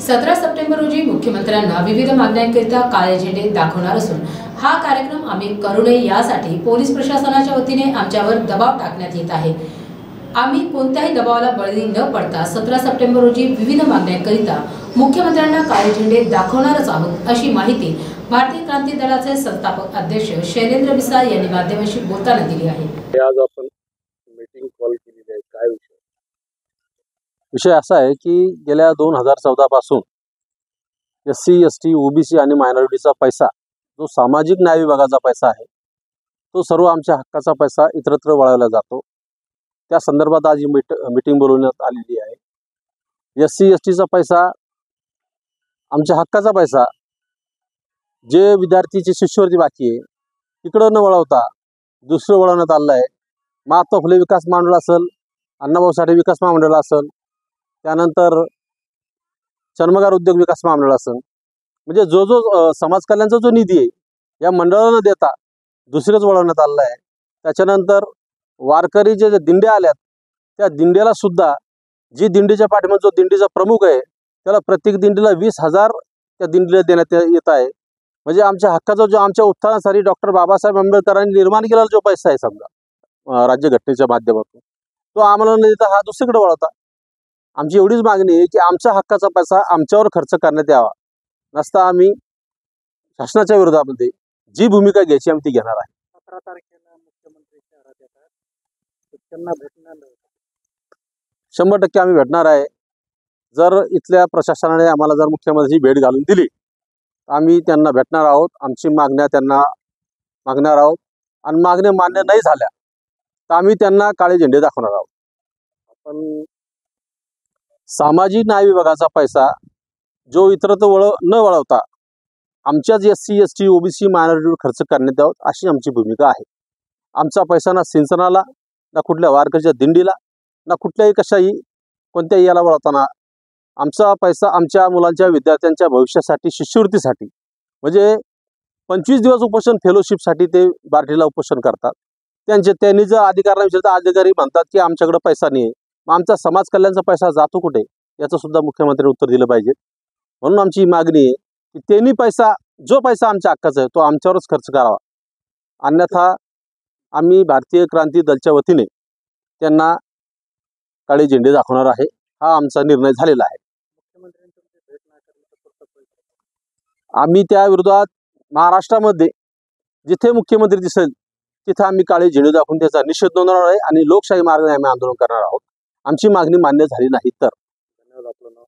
सतरा सप्टेंबर रोजी मुख्यमंत्र्यांना विविध मागण्यांकरिता काळे झेंडे दाखवणार असून हा कार्यक्रम आम्ही करू नये यासाठी पोलीस प्रशासनाच्या वतीने आमच्यावर दबाव टाकण्यात येत आहे. आम्ही कोणत्याही दबावाला बळी न पडता सतरा सप्टेंबर रोजी विविध मागण्यांकरिता मुख्यमंत्र्यांना काळे झेंडे दाखवणारच आहोत अशी माहिती भारतीय क्रांती दलाचे संस्थापक अध्यक्ष शैलेंद्र मिसाळ यांनी माध्यमांशी बोलताना दिली आहे. आज आपण मीटिंग कॉल केली. विषय असा आहे की गेल्या दोन हजार चौदापासून S C S T OBC आणि मायनॉरिटीचा पैसा जो सामाजिक न्याय विभागाचा पैसा आहे तो सर्व आमच्या हक्काचा पैसा इतरत्र वळवला जातो. त्या संदर्भात आज ही मीट मीटिंग बोलवण्यात आलेली आहे. एस सी एस टीचा पैसा आमच्या हक्काचा पैसा जे विद्यार्थीची शिष्यवृत्ती बाकी आहे तिकडं न वळवता दुसरं वळवण्यात आलं आहे. महात्मा फुले विकास महामंडळ असेल अण्णाभाऊ साठे विकास महामंडळ असेल त्यानंतर चर्मगार उद्योग विकास महामंडळ असेल म्हणजे जो जो समाज कल्याणचा जो निधी आहे या मंडळाला देता दुसरेच वळवण्यात आलेलं आहे. त्याच्यानंतर वारकरी जे जे दिंड्या आल्यात त्या दिंड्याला सुद्धा जी दिंडीच्या पाठीमध्ये जो दिंडीचा प्रमुख आहे त्याला प्रत्येक दिंडीला वीस हजार त्या दिंडीला देण्यात येत आहे. म्हणजे आमच्या हक्काचा जो आमच्या उत्थानासाठी डॉक्टर बाबासाहेब आंबेडकरांनी निर्माण केलेला जो पैसा आहे समजा राज्यघटनेच्या माध्यमातून तो आम्हाला न देता हा दुसरीकडे वळवता. आमची एवढीच मागणी आहे की आमच्या हक्काचा पैसा आमच्यावर खर्च करण्यात यावा. नसता आम्ही शासनाच्या विरोधामध्ये जी भूमिका घ्यायची आम्ही ती घेणार आहे. सतरा तारखेला मुख्यमंत्री शहरात येतात. तर त्यांना भेटणार नाही. शंभर टक्के आम्ही भेटणार आहे. जर इथल्या प्रशासनाने आम्हाला जर मुख्यमंत्र्याची भेट घालून दिली तर आम्ही त्यांना भेटणार आहोत. आमची मागण्या त्यांना मागणार आहोत. आणि मागण्या मान्य नाही झाल्या तर आम्ही त्यांना काळे झेंडे दाखवणार आहोत. आपण सामाजिक न्याय विभागाचा पैसा जो इतरत्र वळ न वळवता आमच्याच S C S T OBC मायनॉरिटीवर खर्च करण्यात यावं अशी आमची भूमिका आहे. आमचा पैसा ना सिंचनाला ना कुठल्या वारकरीच्या दिंडीला ना कुठल्याही कशाही कोणत्याही याला वळवताना आमचा पैसा आमच्या मुलांच्या विद्यार्थ्यांच्या भविष्यासाठी शिष्यवृत्तीसाठी म्हणजे पंचवीस दिवस उपोषण फेलोशिपसाठी ते बार्टीला उपोषण करतात. त्यांचे त्यांनी जर अधिकाऱ्यांना विचारतात अधिकारी म्हणतात की आमच्याकडे पैसा नाही आहे मग आमचा समाज कल्याणचा पैसा जातो कुठे? याचं सुद्धा मुख्यमंत्र्यांनी उत्तर दिलं पाहिजे. म्हणून आमची ही मागणी आहे की त्यांनी पैसा जो पैसा आमच्या हक्काचा आहे तो आमच्यावरच खर्च करावा. अन्यथा आम्ही भारतीय क्रांती दलच्या वतीने त्यांना काळे झेंडे दाखवणार आहे. हा आमचा निर्णय झालेला आहे. आम्ही त्या विरोधात महाराष्ट्रामध्ये जिथे मुख्यमंत्री दिसेल तिथं आम्ही काळे झेंडे दाखवून त्याचा निषेध नोंदवणार आहे आणि लोकशाही मार्गाने आम्ही आंदोलन करणार आहोत. आमची मागणी मान्य झाली नाही तर. धन्यवाद आपलं नाव.